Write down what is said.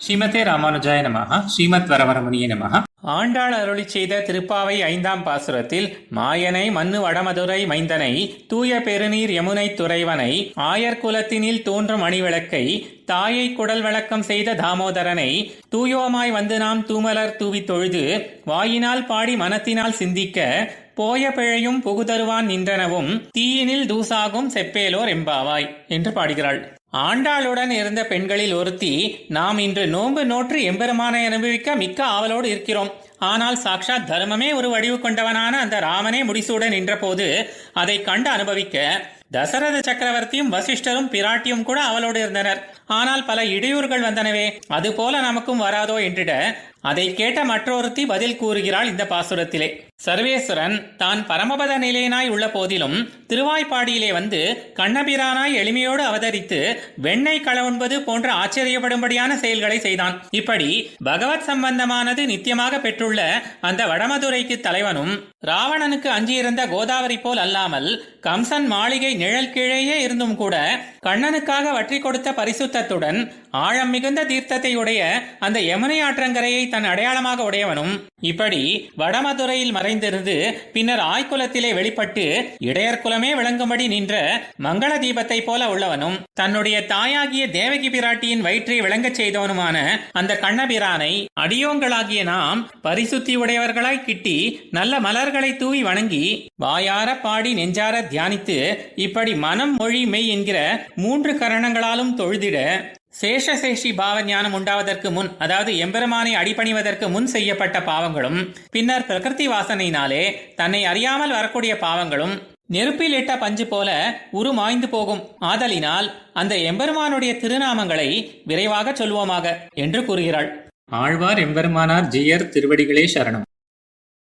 ஸ்ரீமதே ராமானுஜாய நமஹ ஸ்ரீமத் வரவரமுனிய நமஹ. ஆண்டாள் அருளி செய்த திருப்பாவை ஐந்தாம் பாசுரத்தில் மாயனை மண்ணு வடமதுரை மைந்தனை தூய பெருநீர் யமுனை துறைவனை ஆயர் குலத்தினில் தோன்றும் அணிவிளக்கை தாயை குடல் வழக்கம் செய்த தாமோதரனை தூயோமாய் வந்து நாம் தூமலர் தூவி தொழுது வாயினால் பாடி மனத்தினால் சிந்திக்க போய பிழையும் புகுதருவான் நின்றனவும் தீயினில் தூசாகும் செப்பேலோர் எம்பாவாய் என்று பாடுகிறாள். ஆண்டாளுடன் இருந்த பெண்களில் ஒருத்தி நாம் இன்று நோன்பு நோற்று எம்பெருமானை அனுபவிக்க மிக்க ஆவலோடு இருக்கிறோம். ஆனால் சாக்ஷாத் தர்மமே ஒரு வடிவு கொண்டவனான அந்த ராமனே முடிசூட நின்றபோது அதை கண்டு அனுபவிக்க தசரத சக்கரவர்த்தியும் வசிஷ்டரும் பிராட்டியும் கூட அவளோடு இருந்தனர். ஆனால் பல இடையூறுகள் வந்தனவே. அதுபோல நமக்கும் வராதோ என்றிட அதை கேட்ட மற்றொருத்தி பதில் கூறுகிறாள் இந்த பாசுரத்திலே. சர்வேஸ்வரன் தான் பரமபத நிலையனாய் உள்ள போதிலும் திருவாய்ப்பாடியிலே வந்து கண்ணபிரானாய் எளிமையோடு அவதரித்து வெண்ணெய் களவுண்பது போன்ற ஆச்சரியப்படும்படியான செயல்களை செய்தான். இப்படி பகவத் சம்பந்தமானது நித்தியமாக பெற்றுள்ள அந்த வடமதுரைக்கு தலைவனும் ராவணனுக்கு அஞ்சியிருந்த கோதாவரி போல் அல்லாமல் கம்சன் மாளிகை நிழல் கீழேயே இருந்தும் கூட கண்ணனுக்காக வற்றி கொடுத்த பரிசுத்தத்துடன் ஆழம் மிகுந்த தீர்த்தத்தை உடைய அந்த யமுனை ஆற்றங்கரையை தன் அடையாளமாக உடையவனும் இப்படி வடமதுரையில் மறைந்திருந்து பின்னர் ஆய்குலத்திலே வெளிப்பட்டு இடையர்குலமே விளங்கும்படி நின்ற மங்கள தீபத்தைப் போல உள்ளவனும் தன்னுடைய தாயாகிய தேவகி பிராட்டியின் வயிற்றை விளங்கச் செய்தவனுமான அந்த கண்ணபிரானை அடியோங்களாகிய நாம் பரிசுத்தி உடையவர்களாய் கிட்டி நல்ல மலர்களை தூவி வணங்கி வாயார பாடி நெஞ்சார தியானித்து இப்படி மனம் மொழி மெய் என்கிற மூன்று கரணங்களாலும் தொழுதிட சேஷசேஷி பாவ ஞானம் உண்டாவதற்கு முன் அதாவது எம்பெருமானை அடிபணிவதற்கு முன் செய்யப்பட்ட பாவங்களும் பின்னர் பிரகிருதி வாசனையினாலே தன்னை அறியாமல் வரக்கூடிய பாவங்களும் நெருப்பில் இட்ட பஞ்சு போல உருமாய்ந்து போகும் ஆதலினால் அந்த எம்பெருமானுடைய திருநாமங்களை விரைவாக சொல்வோமாக என்று கூறுகிறாள். ஆழ்வார் எம்பெருமானார் ஜியர் திருவடிகளே சரணம்.